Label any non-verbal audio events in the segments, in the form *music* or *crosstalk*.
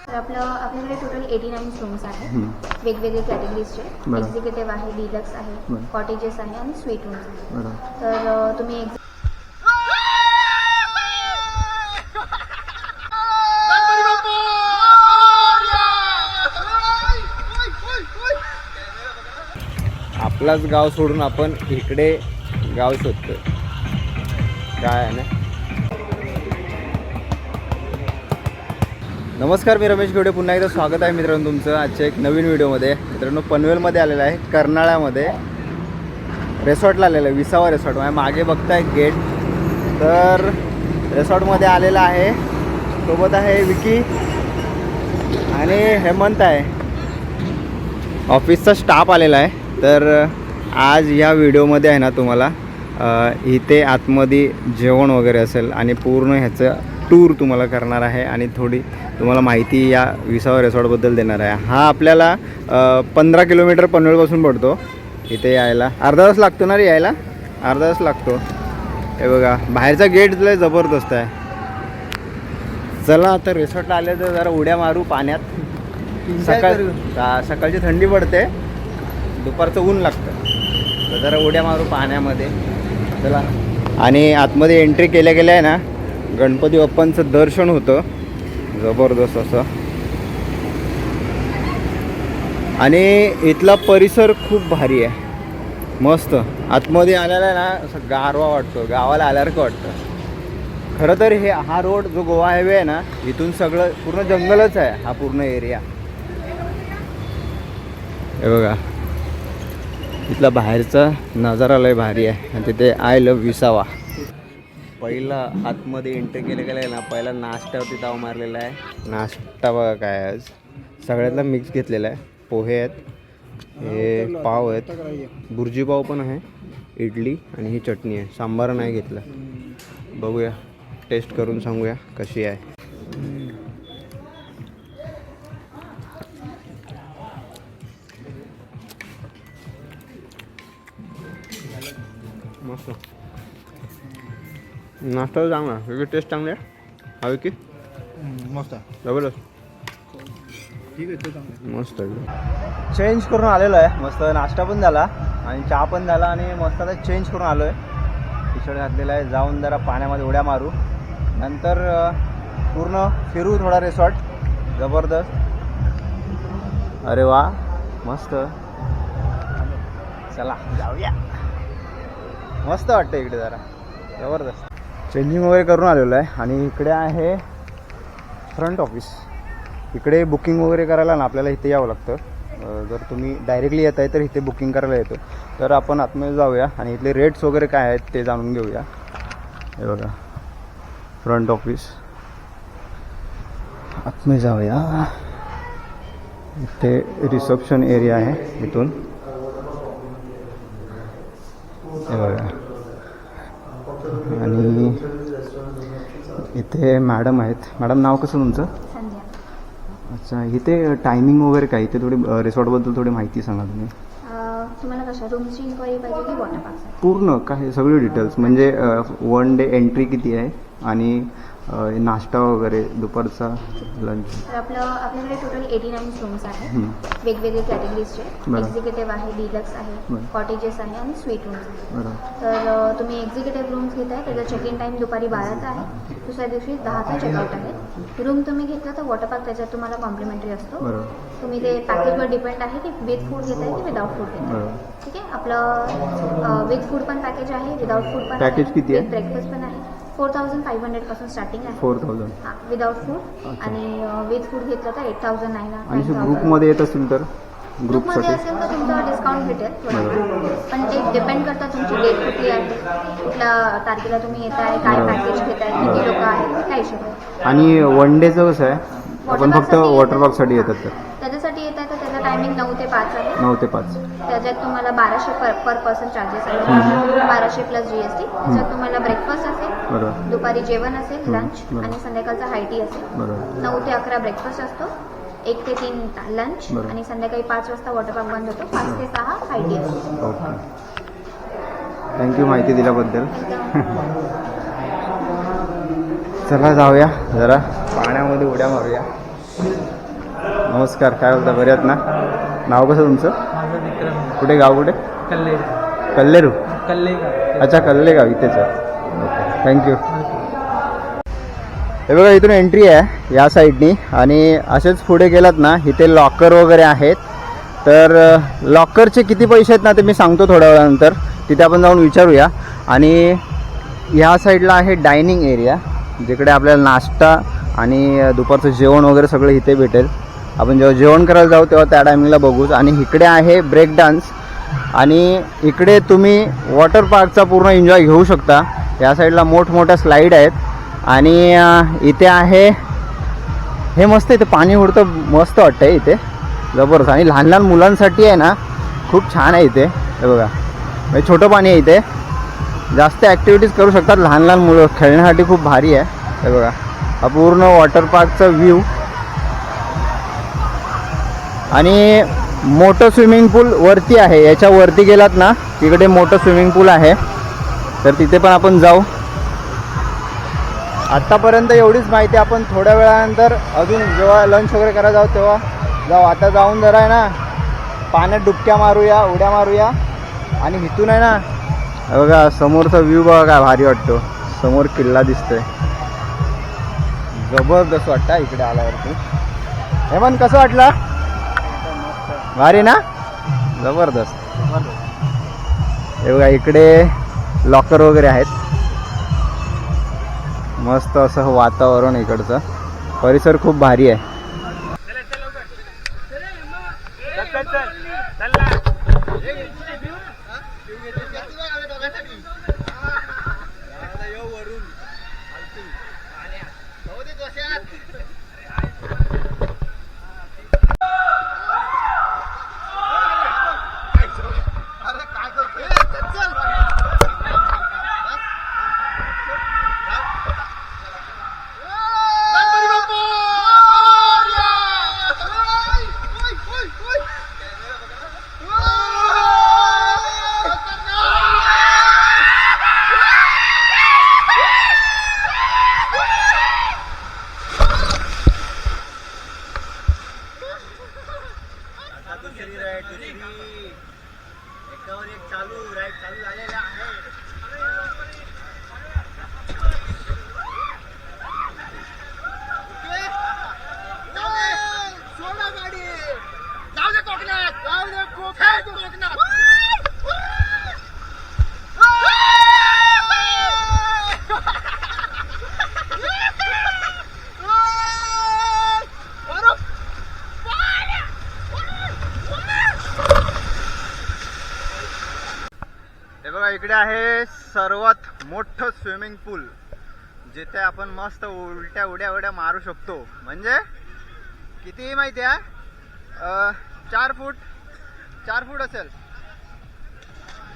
तर आपलं आपल्याकडे टोटल एटी नाईन रूम्स आहेत. वेगवेगळे कॅटेगरीजचे. एक्झिक्युटिव्ह आहे डिलक्स आहे. कॉटेजेस आहे आणि स्वीट रूम्स आहे तर तुम्ही आपलाच गाव सोडून आपण इकडे गाव शोधतोय काय आहे ना? नमस्कार मी रमेश गोडे पुन्हा एकदा स्वागत आहे मित्रांनो तुमचं आजच्या एक नवीन व्हिडिओमध्ये. मित्रांनो पनवेलमध्ये आलेलं आहे कर्नाळ्यामध्ये. रेसॉर्टला आलेलं आहे विसावा रेसॉर्ट माझ्या म्हणजे मागे बघताय गेट तर रेसॉर्टमध्ये आलेला आहे. सोबत आहे विकी आणि हेमंत आहे. ऑफिसचा स्टाफ आलेला आहे. तर आज या व्हिडिओमध्ये आहे ना तुम्हाला इथे आतमध्ये जेवण वगैरे असेल आणि पूर्ण ह्याचं टूर तुम्हाला करणार आहे आणि थोडी तुम्हाला माहिती या विसावा रिसॉर्टबद्दल देणार आहे. हा आपल्याला पंधरा किलोमीटर पनवेलपासून पडतो. इथे यायला. अर्धा तास लागतो ना रे यायला? अर्धा तास लागतो. हे बघा बाहेरचा गेट लय जबरदस्त आहे. चला आता रिसॉर्टला आले तर जरा उड्या मारू पाण्यात. सकाळ सकाळची थंडी पडते. दुपारचं ऊन लागतं. तर जरा उड्या मारू पाण्यामध्ये. आणि आतमध्ये एंट्री केल्या गेल्या आहे ना गणपती बाप्पांचं दर्शन होतं. जबरदस्त असं. आणि इथला परिसर खूप भारी आहे. मस्त. आतमध्ये आल्याला आहे ना असं गारवा वाटतो. गावाला आल्यासारखं वाटतं. खरं तर हे हा रोड जो गोवा हायवे आहे ना इथून सगळं पूर्ण जंगलच आहे हा पूर्ण एरिया हे बघा. इथला बाहेरचा नजारा लय भारी आहे. आणि तिथे आय लव विसावा. पहिला आतमध्ये एंटर केलं गेलं आहे ना पहिला नाश्त्यावरती ताव मारलेला आहे. नाश्ता बघा काय आहे आज. सगळ्यातला मिक्स घेतलेला आहे. पोहे आहेत हे पाव आहेत बुर्जी पाव पण आहे इडली आणि ही चटणी आहे. सांबार नाही घेतलं. बघूया. टेस्ट करून सांगूया कशी आहे. मस्त नाश्ता तर चांगला वेगळी टेस्ट चांगली आहे. हवी की? मस्त जबरदस्त. ठीक आहे मस्त चेंज करून आलेलो आहे. मस्त नाश्ता पण झाला आणि चहा पण झाला आणि मस्त आता चेंज करून आलो आहे टी शर्ट घातलेला आहे जाऊन जरा पाण्यामध्ये उड्या मारू. नंतर अ, पूर्ण फिरू थोडा रिसॉर्ट जबरदस्त. अरे वा. मस्त. चला जाऊया. मस्त वाटतं इकडे जरा. जबरदस्त. चेंजिंग वगैरे करून आलेलो आहे. आणि इकडे आहे फ्रंट ऑफिस इकडे बुकिंग वगैरे करायला ना आपल्याला इथे यावं लागतं. जर तुम्ही डायरेक्टली येत आहे तर इथे बुकिंग करायला येतो. तर आपण आतमध्ये जाऊया आणि इथले रेट्स वगैरे काय आहेत ते जाणून घेऊया. हे बघा. फ्रंट ऑफिस आतमध्ये जाऊया. इथे रिसेप्शन एरिया आहे इथून. हे बघा आणि इथे मॅडम आहेत. मॅडम नाव कसं तुमचं? अच्छा इथे टायमिंग वगैरे काय? इथे थोडी रिसॉर्टबद्दल थोडी माहिती सांगा तुम्ही. अ, तुम्हाला कशा रूमची इन्क्वायरी पाहिजे की वॉटर पार्कसाठी पूर्ण काय सगळे डिटेल्स म्हणजे वन डे एंट्री किती आहे? आणि नाश्ता वगैरे दुपारचा लंच तर आपलं आपल्याकडे टोटल एटी नाईन रूम्स आहेत वेगवेगळे कॅटेगरीजचे. एक्झिक्युटिव्ह आहे डिलक्स आहे. कॉटेजेस आहे आणि स्वीट रूम्स आहे तर तुम्ही एक्झिक्युटिव्ह रूम्स घेताय त्याचा चेक इन टाईम दुपारी बाराचा आहे. दुसऱ्या दिवशी दहाचा चेकआउट आहे. रूम तुम्ही घेतला तर वॉटर पार्क त्याच्यात तुम्हाला कॉम्प्लिमेंटरी असतो. तुम्ही ते पॅकेजवर डिपेंड आहे की विथ फूड घेताय की विदाउट फूड घेताय. ठीक आहे? आपलं विथ फूड पण पॅकेज आहे विदाउट फूड पण Package किती आहे? ब्रेकफास्ट पण आहे. फोर थाउजंड फाईव्ह हंड्रेडपासून स्टार्टिंग आहे. Four thousand. हां विदाउट फूड अच्छा. आणि विथ फूड घेतलं तर एट थाउजंड नाईन आणि जर ग्रुपमध्ये येत असेल तर? ग्रुपमध्ये ग्रुपसाठी. असेल तर तुमचं डिस्काउंट भेटेल थोडं पण ते डिपेंड करतं तुमची डेट कुठली आहे कुठल्या तारखेला तुम्ही येत आहे काय बरोबर. पॅकेज घेत आहे किती लोक आहेत त्या हिशोबाने आणि वन डेचं कसं आहे? आपण फक्त वॉटर येतात. पार्कसाठी येतात. आहे तर. त्याचा टायमिंग नऊ ते पाच आहे. नऊ ते पाच. त्याच्यात तुम्हाला बाराशे पर पर पर्सन चार्जेस आहे बाराशे प्लस जी एस टी त्याच्यात तुम्हाला ब्रेकफास्ट असेल दुपारी जेवण असेल लंच. आणि संध्याकाळचा हायटी असेल. नऊ ते अकरा ब्रेकफास्ट असतो. एक ते तीन लंच. आणि संध्याकाळी पाच वाजता वॉटर पार्क बंद होतो. पाच ते सहा हायटी असतो. थँक्यू माहिती दिल्याबद्दल. *laughs* चला जाऊया जरा पाण्यामध्ये उड्या मारूया. नमस्कार काय बोलता? बरे आहेत ना? नाव कसं तुमचं? माझं विक्रम. कुठे गाव कुठे? कल्ले कल्लेरू? कल्ले अच्छा कल्लेगाव इथेच आहे. थँक्यू हे बघा इथून एंट्री आहे या साईडनी आणि असेच पुढे गेलात ना इथे लॉकर वगैरे आहेत. तर लॉकरचे किती पैसे आहेत ना ते मी सांगतो थोड्या वेळानंतर. तिथे आपण जाऊन विचारूया. आणि ह्या साईडला आहे डायनिंग एरिया जिकडे आपल्याला नाश्ता आणि दुपारचं जेवण वगैरे सगळं इथे भेटेल. आपण जेव्हा जेवण करायला जाऊ तेव्हा त्या टायमिंगला बघूच. आणि इकडे आहे ब्रेक डान्स आणि इकडे तुम्ही वॉटर पार्कचा पूर्ण एन्जॉय घेऊ शकता. या साईडला मोठमोठ्या स्लाईड आहेत. आणि इथे आहे हे मस्त इथे पाणी उडतं मस्त वाटतं आहे इथे. जबरदस्त. आणि लहान लहान मुलांसाठी आहे ना खूप छान आहे इथे. हे बघा. म्हणजे छोटं पाणी आहे इथे. जास्त ॲक्टिव्हिटीज करू शकतात लहान लहान मुलं. खेळण्यासाठी खूप भारी आहे. हे बघा. हा पूर्ण वॉटर पार्कचा व्ह्यू आणि मोठं स्विमिंग पूल वरती आहे. याच्या वरती गेलात ना तिकडे मोठं स्विमिंग पूल आहे. तर तिथे पण आपण जाऊ. आत्तापर्यंत एवढीच माहिती आपण थोड्या वेळानंतर अजून जेव्हा लंच वगैरे करायला जाऊ तेव्हा जाऊ. आता जाऊन जरा आहे ना पाण्यात डुबक्या मारूया उड्या मारूया. आणि इथून आहे ना बघा समोरचा व्ह्यू बघा काय भारी वाटतो. समोर किल्ला दिसतोय. जबरदस्त वाटतं इकडे आल्यावरती. हेमंत कसं वाटलं? भारी ना? जबरदस्त. हे बघा इकडे लॉकर वगैरे आहेत. मस्त असं वातावरण इकडचं. परिसर खूप भारी आहे. इकडे आहे सर्वात मोठं स्विमिंग पूल जिथे आपण मस्त उलट्या उड्या उड्या मारू शकतो. म्हणजे? किती माहिती आहे? चार फूट चार फूट असेल.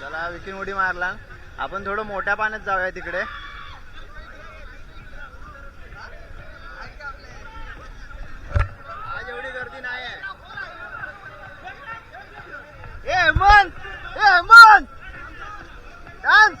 चला विकीन उडी मारला. आपण थोडं मोठ्या पाण्यात जाऊया तिकडे. आज एवढी गर्दी नाही आहे ए मन! ए मन! Dance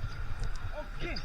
Okay.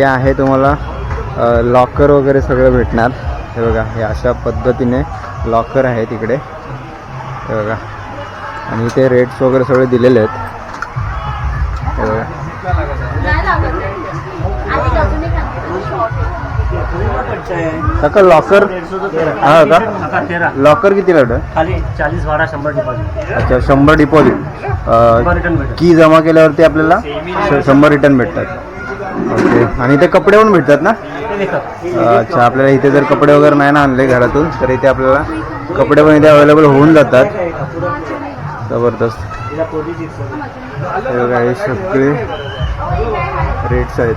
इथे आहे तुम्हाला लॉकर वगैरे सगळं भेटणार. हे बघा हे अशा पद्धतीने लॉकर आहे तिकडे हे बघा. आणि इथे रेट्स वगैरे सगळे दिलेले आहेत. हे बघा. काका लॉकर हा का? लॉकर किती चाळीस बारा शंभर डिपॉझिट अच्छा शंभर डिपॉझिट की जमा केल्यावरती आपल्याला शंभर रिटर्न भेटतात. ओके. आणि ते कपडे पण भेटतात ना? अच्छा आपल्याला इथे जर कपडे वगैरे नाही ना आणले घरातून तर इथे आपल्याला कपडे पण इथे अवेलेबल होऊन जातात. जबरदस्त. हे बघा हे सगळे रेट्स आहेत.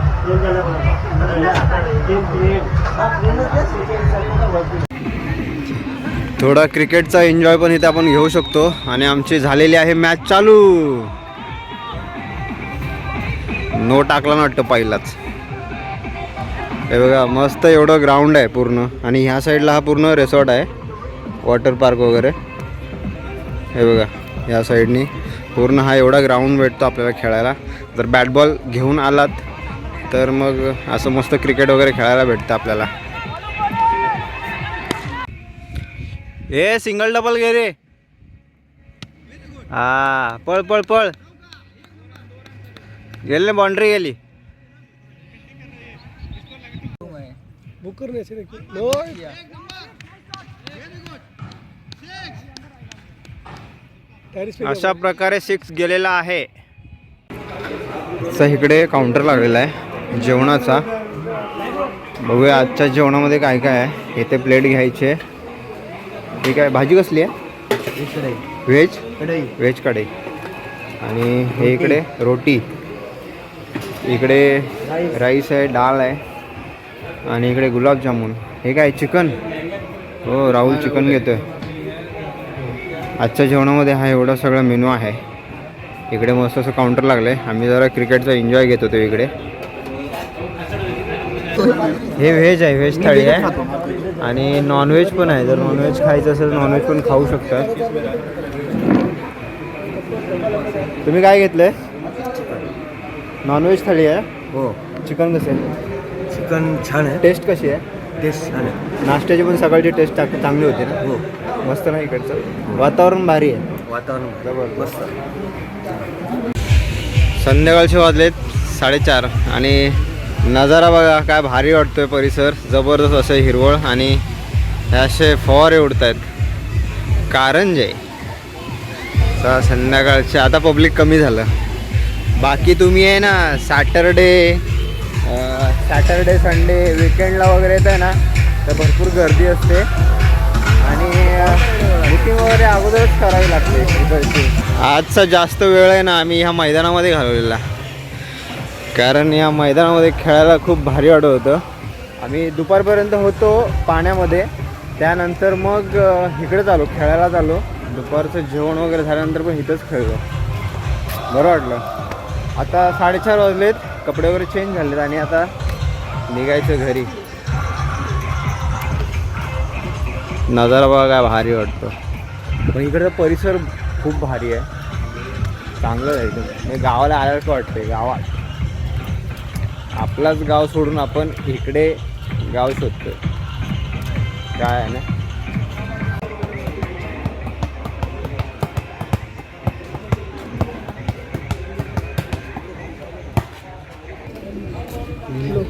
थोडा क्रिकेटचा एन्जॉय पण इथे आपण घेऊ शकतो. आणि आमची झालेली आहे मॅच चालू. नो टाकला ना वाटतं पहिलाच. हे बघा मस्त एवढं ग्राउंड आहे पूर्ण. आणि ह्या साईडला हा पूर्ण रिसॉर्ट आहे. वॉटर पार्क वगैरे. हे बघा ह्या साईडनी पूर्ण हा एवढा ग्राउंड भेटतो आपल्याला खेळायला. जर बॅट बॉल घेऊन आलात तर मग असं मस्त क्रिकेट वगैरे खेळायला भेटतं आपल्याला. ए सिंगल डबल गे रे. हा पळ पळ पळ. गेली बाउंड्री गेली अशा प्रकारे सिक्स गेलेला आहे. असं इकडे काउंटर लागलेला आहे जेवणाचा. बघूया आजच्या जेवणामध्ये काय काय आहे. इथे प्लेट घ्यायचे. ठीक आहे भाजी कसली आहे? व्हेज व्हेज कढई. आणि हे इकडे रोटी. इकडे राईस आहे डाळ आहे आणि इकडे गुलाबजामुन. हे काय चिकन? हो राहुल चिकन घेतोय. आजच्या जेवणामध्ये हा एवढा सगळा मेनू आहे. इकडे मस्त असं काउंटर लागलं आहे आम्ही जरा क्रिकेटचा एन्जॉय घेत होतो इकडे. हे व्हेज आहे व्हेज थाळी आहे. आणि नॉनव्हेज पण आहे. जर नॉनव्हेज खायचं असेल तर नॉनव्हेज पण खाऊ शकता तुम्ही काय घेतलं आहे नॉनव्हेज थाळी आहे. हो. चिकन कसं आहे? चिकन छान आहे. टेस्ट कशी आहे? टेस्ट छान आहे. नाश्त्याची पण सकाळची टेस्ट चांगली होती ना? हो. मस्त ना इकडचं. वातावरण भारी आहे. वातावरण मस्त. संध्याकाळचे वाजलेत साडेचार आणि नजारा बघा काय भारी वाटतोय परिसर. जबरदस्त असं हिरवळ आणि हे असे फवारे उडत आहेत कारंजे. तर संध्याकाळचे. आता पब्लिक कमी झालं. बाकी तुम्ही आहे ना सॅटरडे सॅटरडे संडे विकेंडला वगैरे येतं आहे ना तर भरपूर गर्दी असते. आणि बुकिंग वगैरे अगोदरच करावी लागते आजचा जास्त वेळ आहे ना आम्ही ह्या मैदानामध्ये घालवलेला. कारण या मैदानामध्ये खेळायला खूप भारी वाटत होतं. आम्ही दुपारपर्यंत होतो पाण्यामध्ये. त्यानंतर मग इकडे इकडेच आलो खेळायला आलो दुपारचं जेवण वगैरे झाल्यानंतर पण इथंच खेळलो. बरं वाटलं. आता साडेचार वाजलेत कपडे वगैरे चेंज झालेत आणि आता निघायचं घरी. नजारा बघा काय भारी वाटतो. पण इकडचा परिसर खूप भारी आहे. चांगलं आहे एकदम. गावाला आल्यासारखं वाटतंय गावात. आपलाच गाव सोडून आपण इकडे गाव शोधतो काय आहे ना?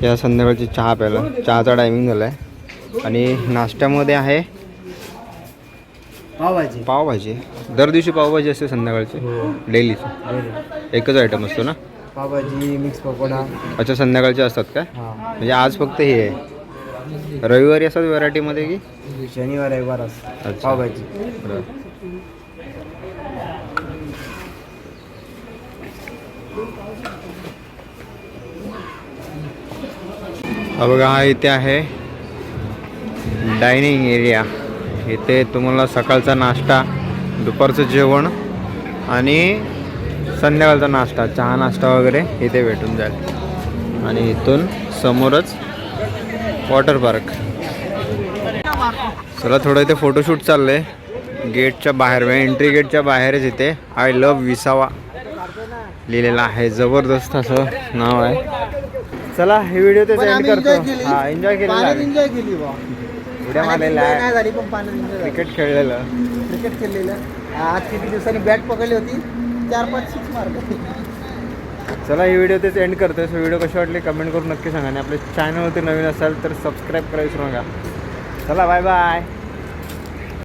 या संध्याकाळची चहा प्यायला. चहाचा टायमिंग झाला आहे आणि नाश्त्यामध्ये आहे पावभाजी. पावभाजी. दर दिवशी पावभाजी असते संध्याकाळची. डेलीची. एकच आयटम असतो ना? पावभाजी मिक्स पकोडा. अच्छा संध्याकाळचे असतात काय? हा. म्हणजे आज फक्त हे आहे. रविवारी असतात व्हरायटीमध्ये की? शनिवार रविवार अच्छा. पावभाजी. बरं. बघा हा इथे आहे डायनिंग एरिया. इथे तुम्हाला सकाळचा नाश्ता दुपारचं जेवण आणि संध्याकाळचा नाश्ता चहा नाश्ता वगैरे इथे भेटून जाईल. आणि इथून समोरच वॉटर पार्क. चला थोडं इथे फोटोशूट चाललंय. गेटच्या बाहेर म्हणजे एंट्री गेटच्या बाहेरच इथे. आय लव्ह विसावा. लिहिलेलं आहे. जबरदस्त असं नाव आहे. चला हे व्हिडिओ एंड आम्ही करतो. हा एन्जॉय केलेला एन्जॉय केली उड्या मारलेल्या नाही झाली पण पाण्यात एन्जॉय क्रिकेट खेळलेलं. क्रिकेट खेळलेलं. आज किती दिवसांनी बॅट पकडली होती? चार पाच सिक्स मारले चला ही व्हिडिओ तेच एंड करतोय. सो व्हिडिओ कशी वाटली कमेंट करून नक्की सांगा. आणि आपल्या चॅनलवरती नवीन असाल तर सबस्क्राईब करायला विसरू नका. चला बाय बाय